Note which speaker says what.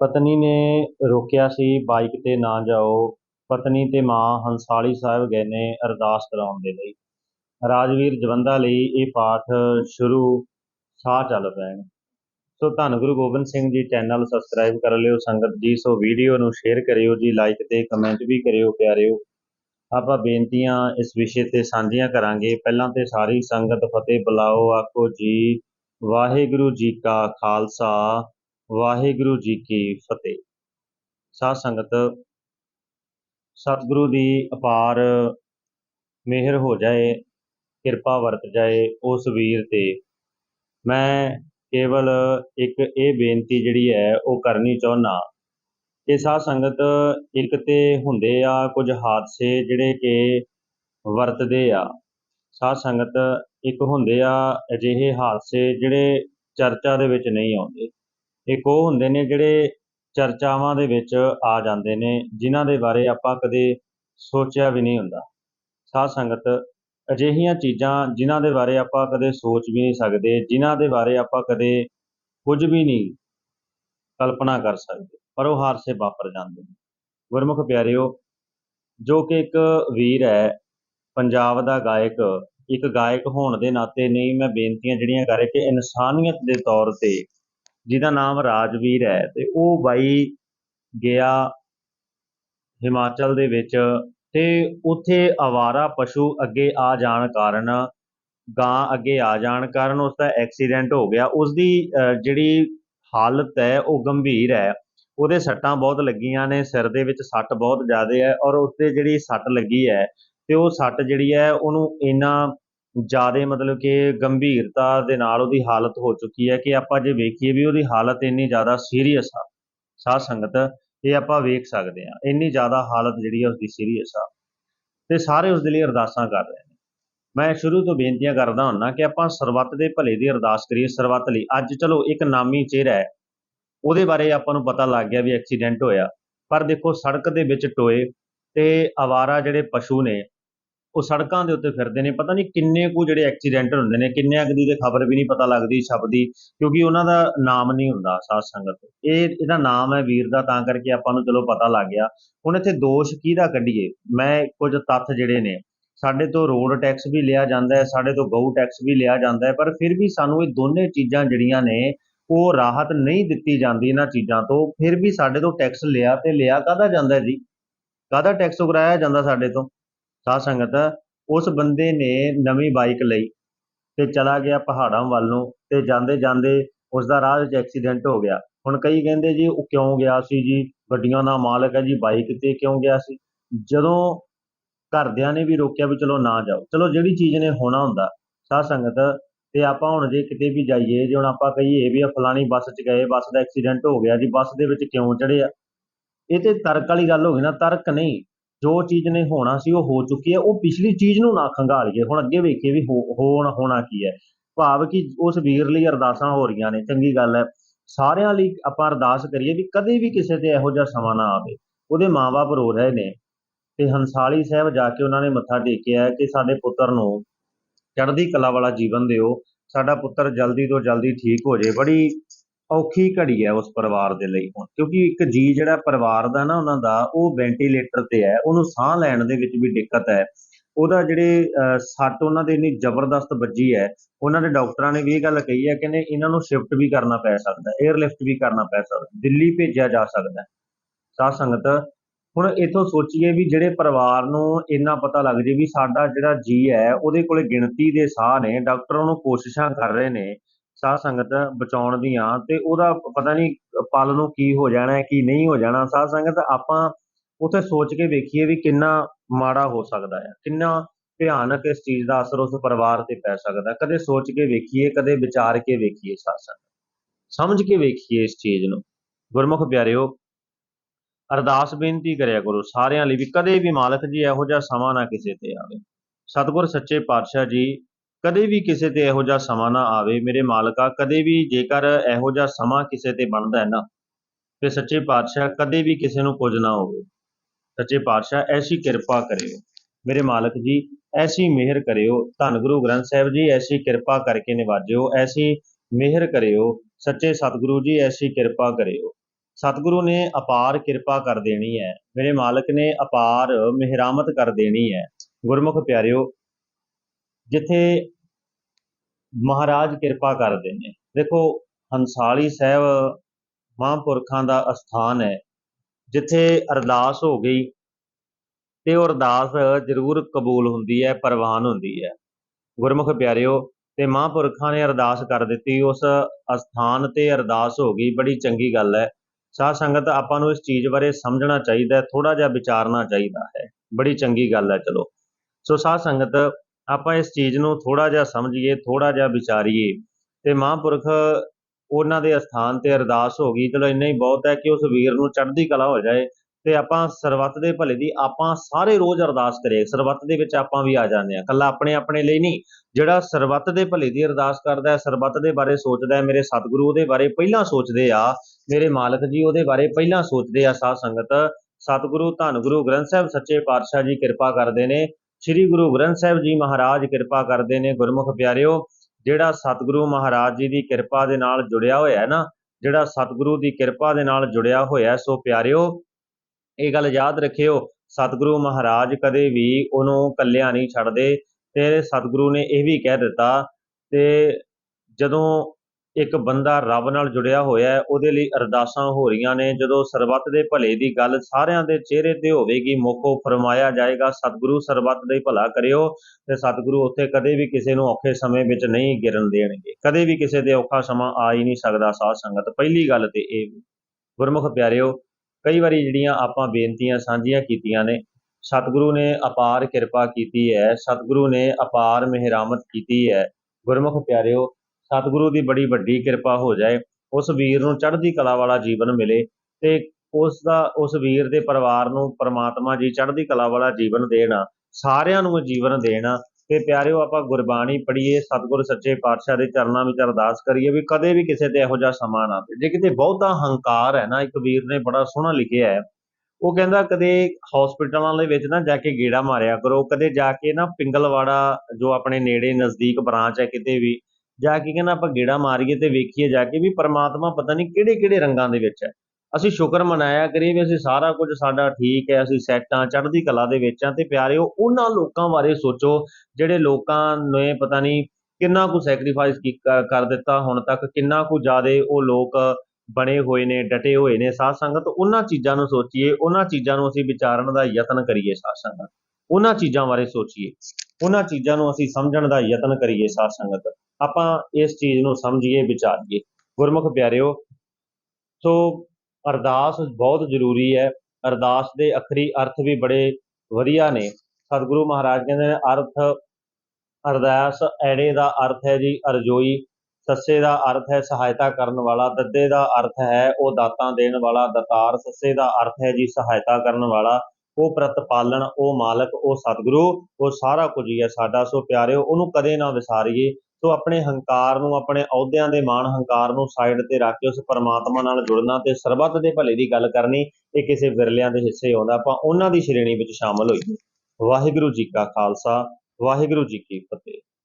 Speaker 1: ਪਤਨੀ ਨੇ ਰੋਕਿਆ ਸੀ ਬਾਈਕ ਤੇ ਨਾ ਜਾਓ। ਪਤਨੀ ਤੇ ਮਾਂ ਹੰਸਾਲੀ ਸਾਹਿਬ ਗਏ ਨੇ ਅਰਦਾਸ ਕਰਾਉਣ ਦੇ ਲਈ। ਰਾਜਵੀਰ ਜਵੰਦਾ ਲਈ ਇਹ ਪਾਠ ਸ਼ੁਰੂ ਸਾਹ ਚੱਲ ਪੈਣ ਸੋ ਧੰਨ ਗੁਰੂ ਗੋਬਿੰਦ ਸਿੰਘ ਜੀ ਚੈਨਲ ਸਬਸਕ੍ਰਾਈਬ ਕਰ ਲਿਓ, ਸੰਗਤ ਜੀ। ਸੋ ਵੀਡੀਓ ਨੂੰ ਸ਼ੇਅਰ ਕਰਿਓ ਜੀ ਲਾਈਕ ਤੇ ਕਮੈਂਟ ਵੀ ਕਰਿਓ ਪਿਆਰਿਓ। ਆਪਾਂ ਬੇਨਤੀਆਂ ਇਸ ਵਿਸ਼ੇ ਤੇ ਸਾਂਝੀਆਂ ਕਰਾਂਗੇ। ਪਹਿਲਾਂ ਤੇ ਸਾਰੀ ਸੰਗਤ ਫਤਿਹ ਬੁਲਾਓ, ਆਖੋ ਜੀ। ਵਾਹਿਗੁਰੂ ਜੀ ਕਾ ਖਾਲਸਾ। ਵਾਹਿਗੁਰੂ ਜੀ ਕੀ ਫਤਿਹ। ਸਾਧ ਸੰਗਤ, ਸਤਿਗੁਰੂ ਦੀ ਅਪਾਰ ਮਿਹਰ ਹੋ ਜਾਏ, ਕਿਰਪਾ ਵਰਤ ਜਾਏ ਉਸ ਵੀਰ ਤੇ। ਮੈਂ ਕੇਵਲ ਇੱਕ ਇਹ ਬੇਨਤੀ ਜਿਹੜੀ ਹੈ, ਉਹ ਕਰਨੀ ਚਾਹੁੰਦਾ ਕਿ ਸਾਧ ਸੰਗਤ ਇੱਕ ਤੇ ਹੁੰਦੇ ਆ ਕੁਝ ਹਾਦਸੇ ਜਿਹੜੇ ਕਿ ਵਰਤਦੇ ਆ। ਸਾਧ ਸੰਗਤ ਇੱਕ ਹੁੰਦੇ ਆ ਅਜਿਹੇ ਹਾਦਸੇ ਜਿਹੜੇ ਚਰਚਾ ਦੇ ਵਿੱਚ ਨਹੀਂ ਆਉਂਦੇ। ਇੱਕ ਉਹ ਹੁੰਦੇ ਨੇ ਜਿਹੜੇ ਚਰਚਾਵਾਂ ਦੇ ਵਿੱਚ ਆ ਜਾਂਦੇ ਨੇ, ਜਿਨ੍ਹਾਂ ਦੇ ਬਾਰੇ ਆਪਾਂ ਕਦੇ ਸੋਚਿਆ ਵੀ ਨਹੀਂ ਹੁੰਦਾ। ਸਾਧ ਸੰਗਤ, ਅਜਿਹੀਆਂ ਚੀਜ਼ਾਂ ਜਿਨ੍ਹਾਂ ਦੇ ਬਾਰੇ ਆਪਾਂ ਕਦੇ ਸੋਚ ਵੀ ਨਹੀਂ ਸਕਦੇ, ਜਿਨ੍ਹਾਂ ਦੇ ਬਾਰੇ ਆਪਾਂ ਕਦੇ ਕੁਝ ਵੀ ਨਹੀਂ ਕਲਪਨਾ ਕਰ ਸਕਦੇ, ਪਰ ਉਹ ਹਾਦਸੇ ਵਾਪਰ ਜਾਂਦੇ ਨੇ। ਗੁਰਮੁਖ ਪਿਆਰਿਓ, ਜੋ ਕਿ ਇੱਕ ਵੀਰ ਹੈ, ਪੰਜਾਬ ਦਾ ਗਾਇਕ, ਇੱਕ ਗਾਇਕ ਹੋਣ ਦੇ ਨਾਤੇ ਨਹੀਂ ਮੈਂ ਬੇਨਤੀਆਂ ਜਿਹੜੀਆਂ ਕਰ ਰਿਹਾ ਕਿ ਇਨਸਾਨੀਅਤ ਦੇ ਤੌਰ ਤੇ ਜਿਹਦਾ ਨਾਮ ਰਾਜਵੀਰ ਹੈ ਤੇ ਉਹ ਬਾਈ ਗਿਆ ਹਿਮਾਚਲ ਦੇ ਵਿੱਚ ਤੇ ਉੱਥੇ ਆਵਾਰਾ ਪਸ਼ੂ ਅੱਗੇ ਆ ਜਾਣ ਕਾਰਨ, ਗਾਂ ਅੱਗੇ ਆ ਜਾਣ ਕਾਰਨ ਉਸ ਦਾ ਐਕਸੀਡੈਂਟ ਹੋ ਗਿਆ। ਉਸ ਦੀ ਜਿਹੜੀ ਹਾਲਤ ਹੈ ਉਹ ਗੰਭੀਰ ਹੈ। ਉਹਦੇ ਸੱਟਾਂ ਬਹੁਤ ਲੱਗੀਆਂ ਨੇ, ਸਿਰ ਦੇ ਵਿੱਚ ਸੱਟ ਬਹੁਤ ਜ਼ਿਆਦਾ ਹੈ ਔਰ ਉਸ 'ਤੇ ਜਿਹੜੀ ਸੱਟ ਲੱਗੀ ਹੈ ਤੇ ਉਹ ਸੱਟ ਜਿਹੜੀ ਹੈ ਉਹਨੂੰ ਇੰਨਾ ਜ਼ਿਆਦਾ ਮਤਲਬ ਕਿ ਗੰਭੀਰਤਾ ਦੇ ਨਾਲ ਉਹਦੀ ਹਾਲਤ ਹੋ ਚੁੱਕੀ ਹੈ ਕਿ ਆਪਾਂ ਜੇ ਵੇਖੀਏ ਵੀ ਉਹਦੀ ਹਾਲਤ ਇੰਨੀ ਜ਼ਿਆਦਾ ਸੀਰੀਅਸ ਆ, ਸਾਧ ਸੰਗਤ, ਇਹ ਆਪਾਂ ਵੇਖ ਸਕਦੇ ਹਾਂ। ਇੰਨੀ ਜ਼ਿਆਦਾ ਹਾਲਤ ਜਿਹੜੀ ਆ ਉਸਦੀ ਸੀਰੀਅਸ ਆ। ਤੇ ਸਾਰੇ ਉਸ ਦੇ ਲਈ ਅਰਦਾਸਾਂ ਕਰ ਰਹੇ ਨੇ। ਮੈਂ ਸ਼ੁਰੂ ਤੋਂ ਬੇਨਤੀਆਂ ਕਰਦਾ ਹੁੰਨਾ ਕਿ ਆਪਾਂ ਸਰਬੱਤ ਦੇ ਭਲੇ ਦੀ ਅਰਦਾਸ ਕਰੀਏ, ਸਰਬੱਤ ਲਈ। ਅੱਜ ਚਲੋ ਇੱਕ ਨਾਮੀ ਚਿਹਰਾ ਹੈ। ਉਹਦੇ ਬਾਰੇ ਆਪਾਂ ਨੂੰ ਪਤਾ ਲੱਗ ਗਿਆ ਵੀ ਐਕਸੀਡੈਂਟ ਹੋਇਆ। ਪਰ ਦੇਖੋ, ਸੜਕ ਦੇ ਵਿੱਚ ਟੋਏ ਤੇ ਆਵਾਰਾ ਜਿਹੜੇ ਪਸ਼ੂ ਨੇ ਉਹ ਸੜਕਾਂ ਦੇ ਉੱਤੇ ਫਿਰਦੇ ਨੇ, ਪਤਾ ਨਹੀਂ ਕਿੰਨੇ ਕੁ ਜਿਹੜੇ ਐਕਸੀਡੈਂਟ ਹੁੰਦੇ ਨੇ ਕਿੰਨੇ ਕੁ ਦੀ ਖਬਰ ਵੀ ਨਹੀਂ ਪਤਾ ਲੱਗਦੀ ਛਪਦੀ, ਕਿਉਂਕਿ ਉਹਨਾਂ ਦਾ ਨਾਮ ਨਹੀਂ ਹੁੰਦਾ ਸਾਧ ਸੰਗਤ ਇਹ, ਇਹਦਾ ਨਾਮ ਹੈ ਵੀਰ ਦਾ, ਤਾਂ ਕਰਕੇ ਆਪਾਂ ਨੂੰ ਚਲੋ ਪਤਾ ਲੱਗ ਗਿਆ। ਹੁਣ ਇੱਥੇ ਦੋਸ਼ ਕਿਹਦਾ ਕੱਢੀਏ? ਮੈਂ ਕੁਝ ਤੱਥ ਜਿਹੜੇ ਨੇ, ਸਾਡੇ ਤੋਂ ਰੋਡ ਟੈਕਸ ਵੀ ਲਿਆ ਜਾਂਦਾ ਹੈ, ਸਾਡੇ ਤੋਂ ਗਊ ਟੈਕਸ ਵੀ ਲਿਆ ਜਾਂਦਾ ਹੈ, ਪਰ ਫਿਰ ਵੀ ਸਾਨੂੰ ਇਹ ਦੋਨੇ ਚੀਜ਼ਾਂ ਜਿਹੜੀਆਂ ਨੇ, ਉਹ ਰਾਹਤ ਨਹੀਂ ਦਿੱਤੀ ਜਾਂਦੀ ਇਹਨਾਂ ਚੀਜ਼ਾਂ ਤੋਂ, ਫਿਰ ਵੀ ਸਾਡੇ ਤੋਂ ਟੈਕਸ ਲਿਆ ਤੇ ਲਿਆ ਕਾਹਦਾ ਜਾਂਦਾ ਜੀ? ਕਾਹਦਾ ਟੈਕਸ ਉਗਰਾਇਆ ਜਾਂਦਾ ਸਾਡੇ ਤੋਂ? ਸਾਧ ਸੰਗਤ ਉਸ ਬੰਦੇ ਨੇ ਨਵੀਂ ਬਾਈਕ ਲਈ ਤੇ ਚਲਾ ਗਿਆ ਪਹਾੜਾਂ ਵੱਲ ਨੂੰ ਤੇ ਜਾਂਦੇ ਜਾਂਦੇ ਉਸ ਦਾ ਰਾਹ ਵਿੱਚ ਐਕਸੀਡੈਂਟ ਹੋ ਗਿਆ। ਹੁਣ ਕਈ ਕਹਿੰਦੇ ਜੀ, ਉਹ ਕਿਉਂ ਗਿਆ ਸੀ ਜੀ? ਗੱਡੀਆਂ ਦਾ ਮਾਲਕ ਹੈ ਜੀ ਬਾਈਕ ਤੇ ਕਿਉਂ ਗਿਆ ਸੀ? ਜਦੋਂ ਘਰਦਿਆਂ ਨੇ ਵੀ ਰੋਕਿਆ ਵੀ ਚਲੋ ਨਾ ਜਾਓ। ਚਲੋ ਜਿਹੜੀ ਚੀਜ਼ ਨੇ ਹੋਣਾ ਹੁੰਦਾ ਸਾਧ ਸੰਗਤ ਤੇ ਆਪਾਂ ਹੁਣ ਜੇ ਕਿਤੇ ਵੀ ਜਾਈਏ, ਜੇ ਹੁਣ ਆਪਾਂ ਕਹੀਏ ਵੀ ਆ ਫਲਾਣੀ ਬੱਸ 'ਚ ਗਏ, ਬੱਸ ਦਾ ਐਕਸੀਡੈਂਟ ਹੋ ਗਿਆ ਜੀ, ਬੱਸ ਦੇ ਵਿੱਚ ਕਿਉਂ ਚੜ੍ਹੇ ਆ ਇਹ ਤੇ ਤਰਕ ਵਾਲੀ ਗੱਲ ਹੋ ਗਈ ਨਾ, ਤਰਕ ਨਹੀਂ। ਜੋ ਚੀਜ਼ ਨੇ ਹੋਣਾ ਸੀ, ਉਹ ਹੋ ਚੁੱਕੀ ਹੈ। ਉਹ ਪਿਛਲੀ ਚੀਜ਼ ਨੂੰ ਨਾ ਖੰਗਾਲੀਏ ਹੁਣ ਅੱਗੇ ਵੇਖੀਏ ਵੀ ਹੋ- ਹੋਣ, ਹੋਣਾ ਕੀ ਹੈ। ਭਾਵ ਕਿ ਉਸ ਵੀਰ ਲਈ ਅਰਦਾਸਾਂ ਹੋ ਰਹੀਆਂ ਨੇ। ਚੰਗੀ ਗੱਲ ਹੈ। ਸਾਰਿਆਂ ਲਈ ਆਪਾਂ ਅਰਦਾਸ ਕਰੀਏ ਵੀ ਕਦੇ ਵੀ ਕਿਸੇ ਤੇ ਇਹੋ ਜਿਹਾ ਸਮਾਂ ਨਾ ਆਵੇ। ਉਹਦੇ ਮਾਪੇ ਰੋ ਰਹੇ ਨੇ ਤੇ ਹੰਸਾਲੀ ਸਾਹਿਬ ਜਾ ਕੇ ਉਹਨਾਂ ਨੇ ਮੱਥਾ ਟੇਕਿਆ ਕਿ ਸਾਡੇ ਪੁੱਤਰ ਨੂੰ ਚੜ੍ਹਦੀ ਕਲਾ ਵਾਲਾ ਜੀਵਨ ਦਿਓ। ਸਾਡਾ ਪੁੱਤਰ ਜਲਦੀ ਤੋਂ ਜਲਦੀ ਠੀਕ ਹੋ ਜਾਏ। ਬੜੀ ਔਖੀ ਘੜੀ ਹੈ ਉਸ ਪਰਿਵਾਰ ਦੇ ਲਈ ਹੁਣ, ਕਿਉਂਕਿ ਇੱਕ ਜੀ ਜਿਹੜਾ ਪਰਿਵਾਰ ਦਾ ਨਾ ਉਹਨਾਂ ਦਾ, ਉਹ ਵੈਂਟੀਲੇਟਰ ਤੇ ਹੈ, ਉਹਨੂੰ ਸਾਹ ਲੈਣ ਦੇ ਵਿੱਚ ਵੀ ਦਿੱਕਤ ਹੈ ਉਹਦਾ ਜਿਹੜੇ ਸੱਟ ਉਹਨਾਂ ਦੇ ਇੰਨੀ ਜ਼ਬਰਦਸਤ ਵੱਜੀ ਹੈ, ਉਹਨਾਂ ਦੇ ਡਾਕਟਰਾਂ ਨੇ ਵੀ ਇਹ ਗੱਲ ਕਹੀ ਹੈ ਕਿ ਨੇ ਇਹਨਾਂ ਨੂੰ ਸ਼ਿਫਟ ਵੀ ਕਰਨਾ ਪੈ ਸਕਦਾ 에ਅਰਲਿਫਟ ਵੀ ਕਰਨਾ ਪੈ ਸਕਦਾ, ਦਿੱਲੀ ਭੇਜਿਆ ਜਾ ਸਕਦਾ ਹੈ। ਸਾਧ ਸੰਗਤ, ਹੁਣ ਇਥੋਂ ਸੋਚੀਏ ਵੀ ਜਿਹੜੇ ਪਰਿਵਾਰ ਨੂੰ ਇੰਨਾ ਪਤਾ ਲੱਗ ਜੇ ਵੀ ਸਾਡਾ ਜਿਹੜਾ ਜੀ ਹੈ, ਉਹਦੇ ਕੋਲੇ ਗਿਣਤੀ ਦੇ ਸਾਹ ਨੇ, ਡਾਕਟਰ ਉਹਨੂੰ ਕੋਸ਼ਿਸ਼ਾਂ ਕਰ ਰਹੇ ਨੇ ਸਾਧ ਸੰਗਤ ਬਚਾਉਣ ਦੀਆਂ ਤੇ ਉਹਦਾ ਪਤਾ ਨਹੀਂ ਪਲ ਨੂੰ ਕੀ ਹੋ ਜਾਣਾ ਕੀ ਨਹੀਂ ਹੋ ਜਾਣਾ। ਸਾਧ ਸੰਗਤ ਆਪਾਂ ਉੱਥੇ ਸੋਚ ਕੇ ਵੇਖੀਏ ਵੀ ਕਿੰਨਾ ਮਾੜਾ ਹੋ ਸਕਦਾ ਹੈ, ਕਿੰਨਾ ਭਿਆਨਕ ਇਸ ਚੀਜ਼ ਦਾ ਅਸਰ ਉਸ ਪਰਿਵਾਰ ਤੇ ਪੈ ਸਕਦਾ ਕਦੇ ਸੋਚ ਕੇ ਵੇਖੀਏ, ਕਦੇ ਵਿਚਾਰ ਕੇ ਵੇਖੀਏ ਸਾਧ ਸੰਗਤ। ਸਮਝ ਕੇ ਵੇਖੀਏ ਇਸ ਚੀਜ਼ ਨੂੰ। ਗੁਰਮੁਖ ਪਿਆਰਿਓ, ਅਰਦਾਸ ਬੇਨਤੀ ਕਰਿਆ ਕਰੋ ਸਾਰਿਆਂ ਲਈ ਵੀ ਕਦੇ ਵੀ ਮਾਲਕ ਜੀ ਇਹੋ ਜਿਹਾ ਸਮਾਂ ਨਾ ਕਿਸੇ ਤੇ ਆਵੇ। ਸਤਿਗੁਰ ਸੱਚੇ ਪਾਤਸ਼ਾਹ ਜੀ ਕਦੇ ਵੀ ਕਿਸੇ ਤੇ ਇਹੋ ਜਿਹਾ ਸਮਾਂ ਨਾ ਆਵੇ, ਮੇਰੇ ਮਾਲਕਾ, ਕਦੇ ਵੀ ਜੇਕਰ ਇਹੋ ਜਿਹਾ ਸਮਾਂ ਕਿਸੇ ਤੇ ਬਣਦਾ ਹੈ ਨਾ, ਤੇ ਸੱਚੇ ਪਾਤਸ਼ਾਹ ਕਦੇ ਵੀ ਕਿਸੇ ਨੂੰ ਕੁਝ ਨਾ ਹੋਵੇ। ਸੱਚੇ ਪਾਤਸ਼ਾਹ, ਐਸੀ ਕਿਰਪਾ ਕਰਿਓ। ਮੇਰੇ ਮਾਲਕ ਜੀ, ਐਸੀ ਮਿਹਰ ਕਰਿਓ। ਧੰਨ ਗੁਰੂ ਗ੍ਰੰਥ ਸਾਹਿਬ ਜੀ, ਐਸੀ ਕਿਰਪਾ ਕਰਕੇ ਨਿਵਾਜਿਓ, ਐਸੀ ਮਿਹਰ ਕਰਿਓ। ਸੱਚੇ ਸਤਿਗੁਰੂ ਜੀ, ਐਸੀ ਕਿਰਪਾ ਕਰਿਓ। ਸਤਿਗੁਰੂ ਨੇ ਅਪਾਰ ਕਿਰਪਾ ਕਰ ਦੇਣੀ ਹੈ। ਮੇਰੇ ਮਾਲਕ ਨੇ ਅਪਾਰ ਮਿਹਰਾਮਤ ਕਰ ਦੇਣੀ ਹੈ। ਗੁਰਮੁਖ ਪਿਆਰਿਓ ਜਿੱਥੇ ਮਹਾਰਾਜ ਕਿਰਪਾ ਕਰਦੇ ਨੇ। ਦੇਖੋ, ਹੰਸਾਲੀ ਸਾਹਿਬ ਮਹਾਂਪੁਰਖਾਂ ਦਾ ਅਸਥਾਨ ਹੈ। ਜਿੱਥੇ ਅਰਦਾਸ ਹੋ ਗਈ ਤੇ ਉਹ ਅਰਦਾਸ ਜ਼ਰੂਰ ਕਬੂਲ ਹੁੰਦੀ ਹੈ, ਪ੍ਰਵਾਨ ਹੁੰਦੀ ਹੈ। ਗੁਰਮੁਖ ਪਿਆਰਿਓ, ਤੇ ਮਹਾਂਪੁਰਖਾਂ ਨੇ ਅਰਦਾਸ ਕਰ ਦਿੱਤੀ। ਉਸ ਅਸਥਾਨ ਤੇ ਅਰਦਾਸ ਹੋ ਗਈ। ਬੜੀ ਚੰਗੀ ਗੱਲ ਹੈ। ਸਾਧ ਸੰਗਤ, ਆਪਾਂ ਨੂੰ ਇਸ ਚੀਜ਼ ਬਾਰੇ ਸਮਝਣਾ ਚਾਹੀਦਾ ਹੈ ਥੋੜਾ ਜਿਹਾ ਵਿਚਾਰਨਾ ਚਾਹੀਦਾ ਹੈ। ਬੜੀ ਚੰਗੀ ਗੱਲ ਹੈ, ਚਲੋ। ਸੋ ਸਾਧ ਸੰਗਤ ਆਪਾਂ ਇਸ ਚੀਜ਼ ਨੂੰ ਥੋੜਾ ਜਿਹਾ ਸਮਝੀਏ ਥੋੜਾ ਜਿਹਾ ਵਿਚਾਰੀਏ। ਤੇ ਮਹਾਂਪੁਰਖ ਉਹਨਾਂ ਦੇ ਅਸਥਾਨ ਤੇ ਅਰਦਾਸ ਹੋ ਗਈ, ਚਲੋ ਇੰਨਾ ਹੀ ਬਹੁਤ ਹੈ ਕਿ ਉਸ ਵੀਰ ਨੂੰ ਚੜ੍ਹਦੀ ਕਲਾ ਹੋ ਜਾਏ ਤੇ ਆਪਾਂ ਸਰਬੱਤ ਦੇ ਭਲੇ ਦੀ ਆਪਾਂ ਸਾਰੇ ਰੋਜ਼ ਅਰਦਾਸ ਕਰੀਏ। ਸਰਬੱਤ ਦੇ ਵਿੱਚ ਆਪਾਂ ਵੀ ਆ ਜਾਂਦੇ ਆ ਕੱਲਾ ਆਪਣੇ ਆਪਣੇ ਲਈ ਨਹੀਂ। ਜਿਹੜਾ ਸਰਬੱਤ ਦੇ ਭਲੇ ਦੀ ਅਰਦਾਸ ਕਰਦਾ ਹੈ, ਸਰਬੱਤ ਦੇ ਬਾਰੇ ਸੋਚਦਾ ਹੈ, ਮੇਰੇ ਸਤਿਗੁਰੂ ਉਹਦੇ ਬਾਰੇ ਪਹਿਲਾਂ ਸੋਚਦੇ ਆ, ਮੇਰੇ ਮਾਲਕ ਜੀ ਉਹਦੇ ਬਾਰੇ ਪਹਿਲਾਂ ਸੋਚਦੇ ਆ ਸਾਧ ਸੰਗਤ। ਸਤਿਗੁਰੂ, ਧੰਨ ਗੁਰੂ, ਗ੍ਰੰਥ ਸਾਹਿਬ, ਸੱਚੇ ਪਾਤਸ਼ਾਹ ਜੀ ਕਿਰਪਾ ਕਰਦੇ ਨੇ। ਸ੍ਰੀ ਗੁਰੂ ਗ੍ਰੰਥ ਸਾਹਿਬ ਜੀ ਮਹਾਰਾਜ ਕਿਰਪਾ ਕਰਦੇ ਨੇ, ਗੁਰਮੁਖ ਪਿਆਰਿਓ, ਜਿਹੜਾ ਸਤਿਗੁਰੂ ਮਹਾਰਾਜ ਜੀ ਦੀ ਕਿਰਪਾ ਦੇ ਨਾਲ ਜੁੜਿਆ ਹੋਇਆ ਹੈ ਨਾ, ਜਿਹੜਾ ਸਤਿਗੁਰੂ ਦੀ ਕਿਰਪਾ ਦੇ ਨਾਲ ਜੁੜਿਆ ਹੋਇਆ ਸੋ ਪਿਆਰਿਓ, ਇਹ ਗੱਲ ਯਾਦ ਰੱਖਿਓ, ਸਤਿਗੁਰੂ ਮਹਾਰਾਜ ਕਦੇ ਵੀ ਉਹਨੂੰ ਕੱਲਿਆ ਨਹੀਂ ਛੱਡਦੇ, ਤੇ ਸਤਿਗੁਰੂ ਨੇ ਇਹ ਵੀ ਕਹਿ ਦਿੱਤਾ, ਤੇ ਜਦੋਂ ਇੱਕ ਬੰਦਾ ਰੱਬ ਨਾਲ ਜੁੜਿਆ ਹੋਇਆ ਹੈ, ਉਹਦੇ ਲਈ ਅਰਦਾਸਾਂ ਹੋ ਰਹੀਆਂ ਨੇ। ਜਦੋਂ ਸਰਬੱਤ ਦੇ ਭਲੇ ਦੀ ਗੱਲ ਸਾਰਿਆਂ ਦੇ ਚਿਹਰੇ ਤੇ ਹੋਵੇਗੀ, ਮੁਖੋਂ ਫਰਮਾਇਆ ਜਾਏਗਾ, ਸਤਿਗੁਰੂ ਸਰਬੱਤ ਦੇ ਭਲਾ ਕਰਿਓ ਤੇ ਸਤਿਗੁਰੂ ਉੱਥੇ ਕਦੇ ਵੀ ਕਿਸੇ ਨੂੰ ਔਖੇ ਸਮੇਂ ਵਿੱਚ ਨਹੀਂ ਗਿਰਨ ਦੇਣਗੇ। ਕਦੇ ਵੀ ਕਿਸੇ ਦੇ ਔਖਾ ਸਮਾਂ ਆ ਹੀ ਨਹੀਂ ਸਕਦਾ ਸਾਧ ਸੰਗਤ। ਪਹਿਲੀ ਗੱਲ ਤੇ ਇਹ ਗੁਰਮੁਖ ਪਿਆਰਿਓ, ਕਈ ਵਾਰੀ ਜਿਹੜੀਆਂ ਆਪਾਂ ਬੇਨਤੀਆਂ ਸਾਂਝੀਆਂ ਕੀਤੀਆਂ ਨੇ, ਸਤਿਗੁਰੂ ਨੇ ਅਪਾਰ ਕਿਰਪਾ ਕੀਤੀ ਹੈ, ਸਤਿਗੁਰੂ ਨੇ ਅਪਾਰ ਮਿਹਰਾਮਤ ਕੀਤੀ ਹੈ। ਗੁਰਮੁਖ ਪਿਆਰਿਓ ਸਤਿਗੁਰੂ ਦੀ ਬੜੀ ਵੱਡੀ ਕਿਰਪਾ ਹੋ ਜਾਏ, ਉਸ ਵੀਰ ਨੂੰ ਚੜ੍ਹਦੀ ਕਲਾ ਵਾਲਾ ਜੀਵਨ ਮਿਲੇ ਤੇ ਉਸ ਦਾ, ਉਸ ਵੀਰ ਦੇ ਪਰਿਵਾਰ ਨੂੰ ਪਰਮਾਤਮਾ ਜੀ ਚੜ੍ਹਦੀ ਕਲਾ ਵਾਲਾ ਜੀਵਨ ਦੇਣ, ਸਾਰਿਆਂ ਨੂੰ ਜੀਵਨ ਦੇਣ ਤੇ ਪਿਆਰਿਓ ਆਪਾਂ ਗੁਰਬਾਣੀ ਪੜ੍ਹੀਏ, ਸਤਿਗੁਰ ਸੱਚੇ ਪਾਤਸ਼ਾਹ ਦੇ ਚਰਨਾਂ ਵਿੱਚ ਅਰਦਾਸ ਕਰੀਏ ਵੀ ਕਦੇ ਵੀ ਕਿਸੇ ਤੇ ਇਹੋ ਜਿਹਾ ਸਮਾਂ ਨਾ ਆਵੇ। ਜੇ ਕਿਤੇ ਬਹੁਤਾ ਹੰਕਾਰ ਹੈ ਨਾ, ਇੱਕ ਵੀਰ ਨੇ ਬੜਾ ਸੋਹਣਾ ਲਿਖਿਆ ਹੈ, ਉਹ ਕਹਿੰਦਾ ਕਦੇ ਹਸਪੀਟਲਾਂ ਦੇ ਵਿੱਚ ਨਾ ਜਾ ਕੇ ਗੇੜਾ ਮਾਰਿਆ ਕਰੋ, ਕਦੇ ਜਾ ਕੇ ਨਾ ਪਿੰਗਲਵਾੜਾ ਜੋ ਆਪਣੇ ਨੇੜੇ ਨਜ਼ਦੀਕ ਬ੍ਰਾਂਚ ਹੈ ਕਿਤੇ ਵੀ ਜਾ ਕੇ ਕਹਿੰਦਾ ਆਪਾਂ ਗੇੜਾ ਮਾਰੀਏ ਤੇ ਵੇਖੀਏ ਜਾ ਕੇ ਵੀ ਪਰਮਾਤਮਾ ਪਤਾ ਨਹੀਂ ਕਿਹੜੇ ਕਿਹੜੇ ਰੰਗਾਂ ਦੇ ਵਿੱਚ ਹੈ। ਅਸੀਂ ਸ਼ੁਕਰ ਮਨਾਇਆ ਕਰੀਏ ਵੀ ਅਸੀਂ ਸਾਰਾ ਕੁਝ ਸਾਡਾ ਠੀਕ ਹੈ, ਅਸੀਂ ਸੈੱਟ ਹਾਂ ਚੜ੍ਹਦੀ ਕਲਾ ਦੇ ਵਿੱਚ ਹਾਂ ਤੇ ਪਿਆਰਿਓ, ਉਹਨਾਂ ਲੋਕਾਂ ਬਾਰੇ ਸੋਚੋ ਜਿਹੜੇ ਲੋਕਾਂ ਨੇ ਪਤਾ ਨਹੀਂ ਕਿੰਨਾ ਕੁ ਸੈਕਰੀਫਾਈਸ ਕਰ ਦਿੱਤਾ ਹੁਣ ਤੱਕ, ਕਿੰਨਾ ਕੁ ਜ਼ਿਆਦਾ ਉਹ ਲੋਕ ਬਣੇ ਹੋਏ ਨੇ, ਡਟੇ ਹੋਏ ਨੇ ਸਾਧ ਸੰਗਤ, ਉਹਨਾਂ ਚੀਜ਼ਾਂ ਨੂੰ ਸੋਚੀਏ, ਉਹਨਾਂ ਚੀਜ਼ਾਂ ਨੂੰ ਅਸੀਂ ਵਿਚਾਰਨ ਦਾ ਯਤਨ ਕਰੀਏ ਸਾਧ ਸੰਗਤ। ਉਹਨਾਂ ਚੀਜ਼ਾਂ ਬਾਰੇ ਸੋਚੀਏ। ਉਹਨਾਂ ਚੀਜ਼ਾਂ ਨੂੰ ਅਸੀਂ ਸਮਝਣ ਦਾ ਯਤਨ ਕਰੀਏ ਸਾਧ ਸੰਗਤ। ਆਪਾਂ ਇਸ ਚੀਜ਼ ਨੂੰ ਸਮਝੀਏ, ਵਿਚਾਰੀਏ। ਗੁਰਮੁਖ ਪਿਆਰਿਓ, ਸੋ ਅਰਦਾਸ ਬਹੁਤ ਜ਼ਰੂਰੀ ਹੈ। ਅਰਦਾਸ ਦੇ ਅਖਰੀ ਅਰਥ ਵੀ ਬੜੇ ਵਧੀਆ ਨੇ। ਸਤਿਗੁਰੂ ਮਹਾਰਾਜ ਕਹਿੰਦੇ ਨੇ, ਅਰਥ ਅਰਦਾਸ ਐੜੇ ਦਾ ਅਰਥ ਹੈ ਜੀ, ਅਰਜੋਈ। ਸੱਸੇ ਦਾ ਅਰਥ ਹੈ ਸਹਾਇਤਾ ਕਰਨ ਵਾਲਾ। ਦੱਦੇ ਦਾ ਅਰਥ ਹੈ ਉਹ ਦਾਤਾਂ ਦੇਣ ਵਾਲਾ। ਦਤਾਰ ਸੱਸੇ ਦਾ ਅਰਥ ਹੈ ਜੀ ਸਹਾਇਤਾ ਕਰਨ ਵਾਲਾ। ਉਹ ਪ੍ਰਤਪਾਲਣ ਉਹ ਮਾਲਕ, ਉਹ ਸਤਿਗੁਰੂ, ਉਹ ਸਾਰਾ ਕੁਝ ਹੀ ਹੈ ਸਾਡਾ। ਸੋ ਪਿਆਰਿਓ, ਉਹਨੂੰ ਕਦੇ ਨਾ ਵਿਸਾਰੀਏ। ਸੋ ਆਪਣੇ ਹੰਕਾਰ ਨੂੰ, ਆਪਣੇ ਅਹੁਦਿਆਂ ਦੇ ਮਾਣ ਹੰਕਾਰ ਨੂੰ ਸਾਈਡ ਤੇ ਰੱਖ ਕੇ ਉਸ ਪਰਮਾਤਮਾ ਨਾਲ ਜੁੜਨਾ ਤੇ ਸਰਬੱਤ ਦੇ ਭਲੇ ਦੀ ਗੱਲ ਕਰਨੀ, ਇਹ ਕਿਸੇ ਵਿਰਲਿਆਂ ਦੇ ਹਿੱਸੇ ਆਉਂਦਾ, ਆਪਾਂ ਉਹਨਾਂ ਦੀ ਸ਼੍ਰੇਣੀ ਵਿੱਚ ਸ਼ਾਮਲ ਹੋਈਏ। ਵਾਹਿਗੁਰੂ ਜੀ ਕਾ ਖਾਲਸਾ, ਵਾਹਿਗੁਰੂ ਜੀ ਕੀ ਫਤਿਹ।